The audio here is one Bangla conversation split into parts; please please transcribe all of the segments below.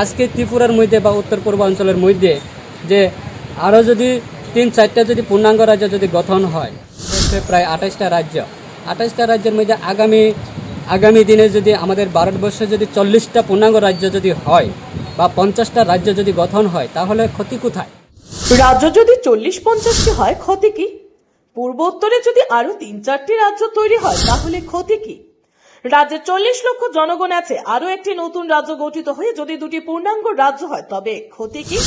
আজকে ত্রিপুরার মধ্যে বা উত্তর পূর্বাঞ্চলের মধ্যে যে আরও যদি তিন চারটা যদি পূর্ণাঙ্গ রাজ্য যদি গঠন হয় প্রায় আঠাশটা রাজ্য। আঠাশটা রাজ্যের মধ্যে আগামী আগামী দিনে যদি আমাদের ভারতবর্ষে যদি চল্লিশটা পূর্ণাঙ্গ রাজ্য যদি হয় বা পঞ্চাশটা রাজ্য যদি গঠন হয়, তাহলে ক্ষতি কোথায়? রাজ্য যদি চল্লিশ পঞ্চাশটি হয়, ক্ষতি কি? পূর্ব উত্তরে যদি আরও তিন চারটি রাজ্য তৈরি হয়, তাহলে ক্ষতি কি? রাজ্যে চল্লিশ লক্ষ জনগণ আছে। আরও একটি নতুন রাজ্য গঠিত হয়ে যদি দুটি পূর্ণাঙ্গ রাজ্য হয়, তবে ক্ষতি কি?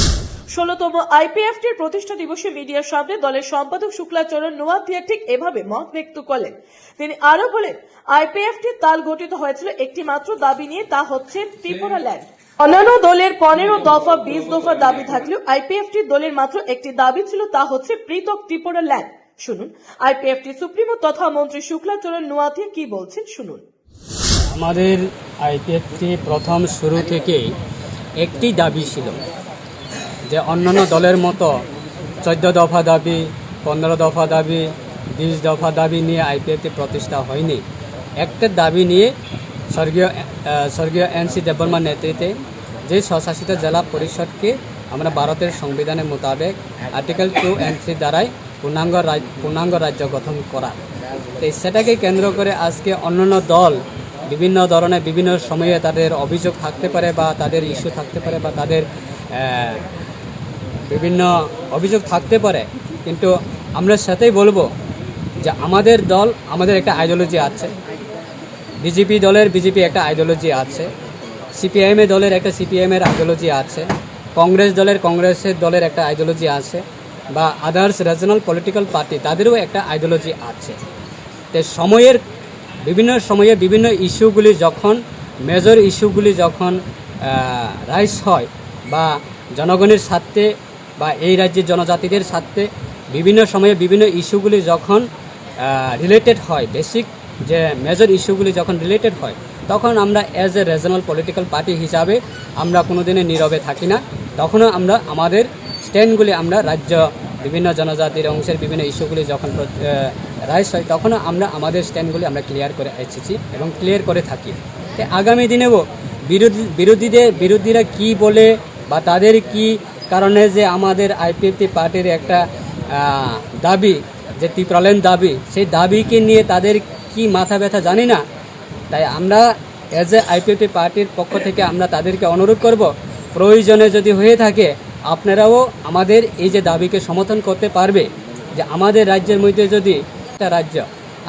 ষোলতম আইপিএফটির প্রতিষ্ঠা দিবসে মিডিয়ার সামনে দলের সম্পাদক শুক্লাচরণ নোয়াতিয়া ঠিক এভাবে মত ব্যক্ত করলেন। তিনি আরও বলেন আইপিএফটির তাল গঠিত হয়েছিল একটি মাত্র দাবি নিয়ে, তা হচ্ছে ত্রিপুরা ল্যান্ড। অন্যান্য দলের পনেরো দফা, বিশ দফা দাবি থাকলেও আইপিএফটির দলের মাত্র একটি দাবি ছিল, তা হচ্ছে পৃথক ত্রিপুরা ল্যান্ড। শুনুন আইপিএফটি সুপ্রিমো তথা মন্ত্রী শুক্লাচরণ নোয়াতিয়া কি বলছেন, শুনুন। আমাদের আইপিএফটি প্রথম শুরু থেকেই একটি দাবি ছিল যে অন্যান্য দলের মতো চোদ্দ দফা দাবি, পনেরো দফা দাবি, বিশ দফা দাবি নিয়ে আইপিএফটি প্রতিষ্ঠা হয়নি। একটা দাবি নিয়ে স্বর্গীয় স্বর্গীয় এন সি দেববর্মার নেতৃত্বে যে স্বশাসিত জেলা পরিষদকে আমরা ভারতের সংবিধানের মোতাবেক আর্টিকেল টু অ্যান্ড থ্রি দ্বারাই পূর্ণাঙ্গ পূর্ণাঙ্গ রাজ্য গঠন করা। তো সেটাকে কেন্দ্র করে আজকে অন্যান্য দল বিভিন্ন ধরনের বিভিন্ন সময়ে তাদের অভিযোগ থাকতে পারে বা তাদের ইস্যু থাকতে পারে বা তাদের বিভিন্ন অভিযোগ থাকতে পারে। কিন্তু আমরা সাথেই বলব যে আমাদের দল, আমাদের একটা আইডিওলজি আছে। বিজেপি দলের বিজেপি একটা আইডিওলজি আছে। সিপিআইএম দলের একটা সিপিআইএমের আইডিওলজি আছে। কংগ্রেস দলের কংগ্রেসের দলের একটা আইডিওলজি আছে বা আদার্স রিজনাল পলিটিক্যাল পার্টি তাদেরও একটা আইডিওলজি আছে। তো সময়ের বিভিন্ন সময়ে বিভিন্ন ইস্যুগুলি যখন মেজর ইস্যুগুলি যখন রাইস হয় বা জনগণের স্বার্থে বা এই রাজ্যের জনজাতিদের স্বার্থে বিভিন্ন সময়ে বিভিন্ন ইস্যুগুলি যখন রিলেটেড হয় বেসিক যে মেজর ইস্যুগুলি যখন রিলেটেড হয়, তখন আমরা as a regional political party হিসাবে আমরা কোনোদিনই নীরবে থাকি না। তখনও আমরা, আমাদের স্ট্যান্ডগুলি আমরা রাজ্য, বিভিন্ন জনজাতির অংশের বিভিন্ন ইস্যুগুলি যখন রাইস হয় তখনও আমরা আমাদের স্ট্যান্ডগুলি আমরা ক্লিয়ার করে এসেছি এবং ক্লিয়ার করে থাকি। আগামী দিনেও বিরোধী, বিরোধীদের, বিরোধীরা কি বলে বা তাদের কি কারণে যে আমাদের আইপিএফটি পার্টির একটা দাবি, যে ত্রিপ্রালেন দাবি, সেই দাবিকে নিয়ে তাদের কি মাথা ব্যথা জানি না। তাই আমরা অ্যাজ এ আইপিএফটি পার্টির পক্ষ থেকে আমরা তাদেরকে অনুরোধ করব, প্রয়োজনে যদি হয়ে থাকে, আপনারাও আমাদের এই যে দাবিকে সমর্থন করতে পারবে, যে আমাদের রাজ্যের মধ্যে যদি একটা রাজ্য।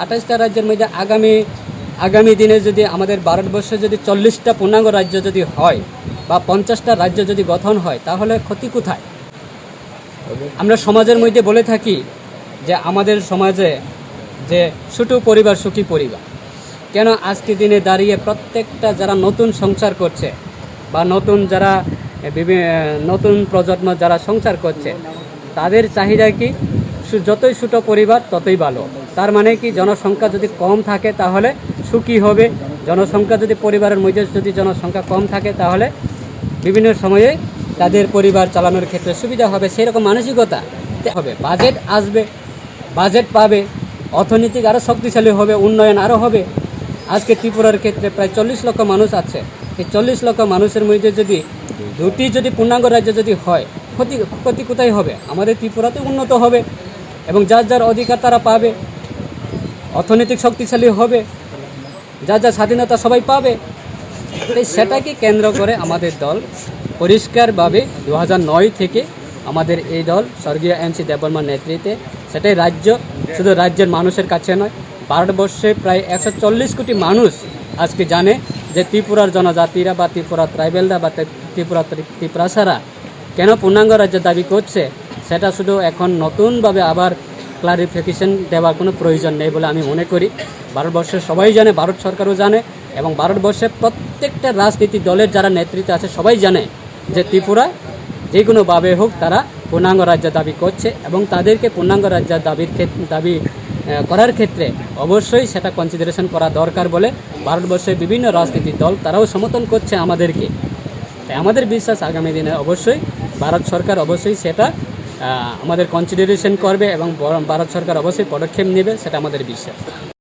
আঠাশটা রাজ্যের মধ্যে আগামী আগামী দিনে যদি আমাদের ভারতবর্ষে যদি চল্লিশটা পূর্ণাঙ্গ রাজ্য যদি হয় বা পঞ্চাশটা রাজ্য যদি গঠন হয়, তাহলে ক্ষতি কোথায়? আমরা সমাজের মধ্যে বলে থাকি যে আমাদের সমাজে যে ছোটো পরিবার, সুখী পরিবার, কেন আজকে দিনে দাঁড়িয়ে প্রত্যেকটা যারা নতুন সংসার করছে বা নতুন যারা নতুন প্রজন্ম যারা সংসার করছে, তাদের চাহিদা কি? যতই ছোট পরিবার, ততই ভালো। তার মানে কি, জনসংখ্যা যদি কম থাকে তাহলে সুখী হবে। জনসংখ্যা যদি পরিবারের মধ্যে যদি জনসংখ্যা কম থাকে তাহলে বিভিন্ন সময়ে তাদের পরিবার চালানোর ক্ষেত্রে সুবিধা হবে। সেরকম মানসিকতা হবে। বাজেট আসবে, বাজেট পাবে অর্থনৈতিক আরও শক্তিশালী হবে, উন্নয়ন আরও হবে। আজকে ত্রিপুরার ক্ষেত্রে প্রায় চল্লিশ লক্ষ মানুষ আছে। এই চল্লিশ লক্ষ মানুষের মধ্যে যদি দুটি যদি পূর্ণাঙ্গ রাজ্য যদি হয়, ক্ষতি ক্ষতি কোথায় হবে? আমাদের ত্রিপুরাতে উন্নত হবে। এবং যার যার অধিকার তারা পাবে, অর্থনৈতিক শক্তিশালী হবে, যার যার স্বাধীনতা সবাই পাবে। তাই সেটাকে কেন্দ্র করে আমাদের দল পরিষ্কারভাবে দু নয় থেকে আমাদের এই দল স্বর্গীয় এম সি দেববর্মার নেতৃত্বে, সেটাই রাজ্য, শুধু রাজ্যের মানুষের কাছে নয়, ভারতবর্ষে প্রায় একশো চল্লিশ কোটি মানুষ আজকে জানে যে ত্রিপুরার জনজাতিরা বা ত্রিপুরা ট্রাইবেলরা বা ত্রিপুরা ত্রিপুরাসারা কেন পূর্ণাঙ্গ রাজ্য দাবি করছে। সেটা শুধু এখন নতুনভাবে আবার ক্লারিফিকেশন দেওয়ার কোনো প্রয়োজন নেই বলে আমি মনে করি। ভারতবর্ষের সবাই জানে, ভারত সরকারও জানে এবং ভারতবর্ষের প্রত্যেকটা রাজনীতি দলের যারা নেতৃত্বে আছে সবাই জানে যে ত্রিপুরা যে কোনোভাবে হোক তারা পূর্ণাঙ্গ রাজ্য দাবি করছে এবং তাদেরকে পূর্ণাঙ্গ রাজ্য দাবির দাবি করার ক্ষেত্রে অবশ্যই সেটা কনসিডারেশন করা দরকার বলে ভারতবর্ষের বিভিন্ন রাজনীতির দল তারাও সমর্থন করছে আমাদেরকে। তাই আমাদের বিশ্বাস আগামী দিনে অবশ্যই ভারত সরকার অবশ্যই সেটা আমাদের কনসিডারেশন করবে এবং ভারত সরকার অবশ্যই পদক্ষেপ নেবে সেটা আমাদের বিশ্বাস।